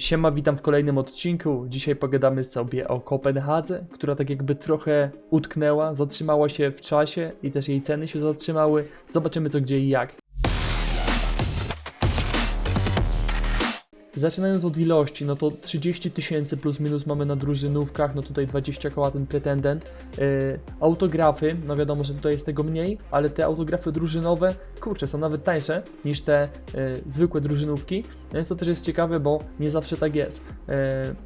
Siema, witam w kolejnym odcinku. Dzisiaj pogadamy sobie o Kopenhadze, która tak jakby trochę utknęła, zatrzymała się w czasie i też jej ceny się zatrzymały. Zobaczymy co, gdzie i jak. Zaczynając od ilości, no to 30 tysięcy plus minus mamy na drużynówkach, no tutaj 20 koła ten pretendent. Yy, autografy, no wiadomo, że tutaj jest tego mniej, ale te autografy drużynowe, kurczę, są nawet tańsze niż te yy, zwykłe drużynówki, więc to też jest ciekawe, bo nie zawsze tak jest. Yy,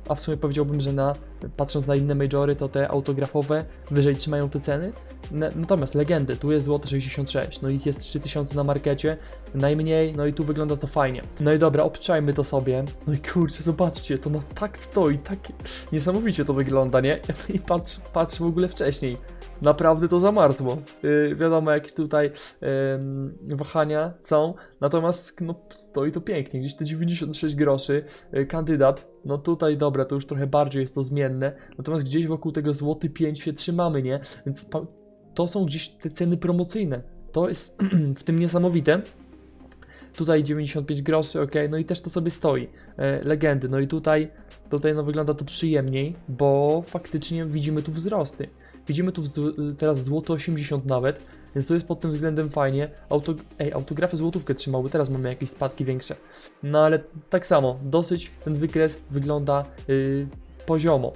a w sumie powiedziałbym, że na, patrząc na inne majory, to te autografowe wyżej trzymają te ceny. Na- Natomiast legendy, tu jest złoto 66, no ich jest 3000 na markecie, najmniej, no i tu wygląda to fajnie. No i dobra, obczajmy to sobie. No i kurczę, zobaczcie, to no tak stoi, tak niesamowicie to wygląda, nie? I patrz, patrz w ogóle wcześniej. Naprawdę to zamarzło. Yy, wiadomo, jak tutaj yy, wahania są, natomiast no, stoi to pięknie, gdzieś te 96 groszy. Yy, kandydat, no tutaj dobra, to już trochę bardziej jest to zmienne, natomiast gdzieś wokół tego złoty 5 się trzymamy, nie? Więc to są gdzieś te ceny promocyjne. To jest w tym niesamowite. Tutaj 95 groszy, ok, no i też to sobie stoi. E, legendy, no i tutaj, tutaj no wygląda to przyjemniej, bo faktycznie widzimy tu wzrosty. Widzimy tu teraz złoto 80 nawet, więc to jest pod tym względem fajnie. Auto, ej, autografy złotówkę trzymały, teraz mamy jakieś spadki większe. No ale tak samo, dosyć ten wykres wygląda yy, poziomo.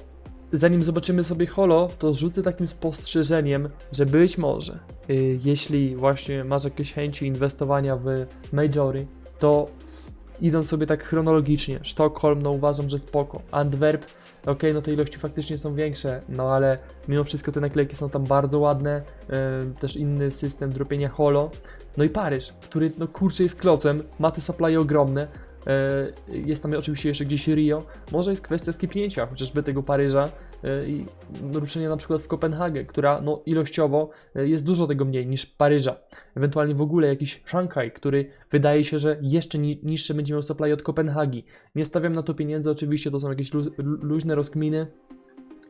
Zanim zobaczymy sobie holo, to rzucę takim spostrzeżeniem, że być może, y, jeśli właśnie masz jakieś chęci inwestowania w majory, to idą sobie tak chronologicznie. Sztokholm, no uważam, że spoko. Antwerp, okej, no te ilości faktycznie są większe, no ale mimo wszystko te naklejki są tam bardzo ładne. y, też inny system dropienia holo. No i Paryż, który no kurczę jest klocem, ma te supply ogromne. Y, Jest tam oczywiście jeszcze gdzieś Rio. Może jest kwestia skipnięcia chociażby tego Paryża y, i ruszenia na przykład w Kopenhagę, która no ilościowo y, jest dużo tego mniej niż Paryża. Ewentualnie w ogóle jakiś Szanghaj, który wydaje się, że jeszcze ni niższy będzie miał supply od Kopenhagi. Nie stawiam na to pieniędzy, oczywiście to są jakieś lu lu- luźne rozkminy.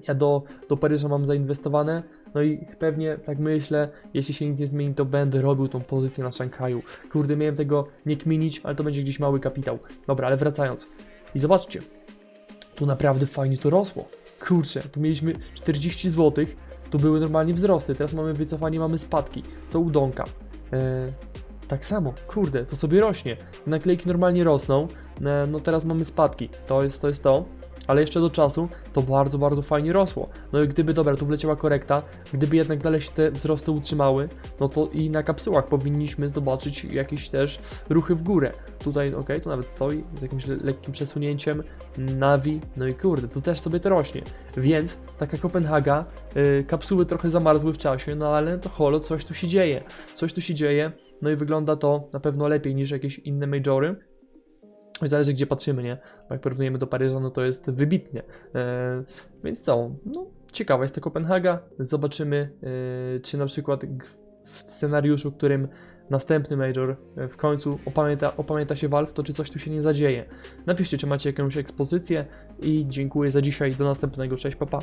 Ja do, do Paryża mam zainwestowane, no i pewnie, tak myślę, jeśli się nic nie zmieni, to będę robił tą pozycję na Szanghaju. Kurde, miałem tego nie kminić, ale to będzie gdzieś mały kapitał. Dobra, ale wracając. I zobaczcie, tu naprawdę fajnie to rosło. Kurczę, tu mieliśmy 40 zł, tu były normalnie wzrosty, teraz mamy wycofanie, mamy spadki, co u Donka. E, tak samo, kurde, to sobie rośnie. Naklejki normalnie rosną, e, no teraz mamy spadki, to jest to. Jest to. Ale jeszcze do czasu to bardzo, bardzo fajnie rosło. No i gdyby, dobra, tu wleciała korekta, gdyby jednak dalej się te wzrosty utrzymały, no to i na kapsułach powinniśmy zobaczyć jakieś też ruchy w górę. Tutaj, ok, tu nawet stoi z jakimś le- lekkim przesunięciem, Navi, no i kurde, tu też sobie to rośnie. Więc taka Kopenhaga, y, kapsuły trochę zamarzły w czasie, no ale to holo, coś tu się dzieje. Coś tu się dzieje, no i wygląda to na pewno lepiej niż jakieś inne majory. Zależy gdzie patrzymy, nie? Jak porównujemy do Paryża, no to jest wybitnie. E, więc co? No, ciekawa jest ta Kopenhaga. Zobaczymy, e, czy na przykład w scenariuszu, którym następny major e, w końcu opamięta, opamięta się Valve, to czy coś tu się nie zadzieje. Napiszcie, czy macie jakąś ekspozycję i dziękuję za dzisiaj. Do następnego. Cześć, papa.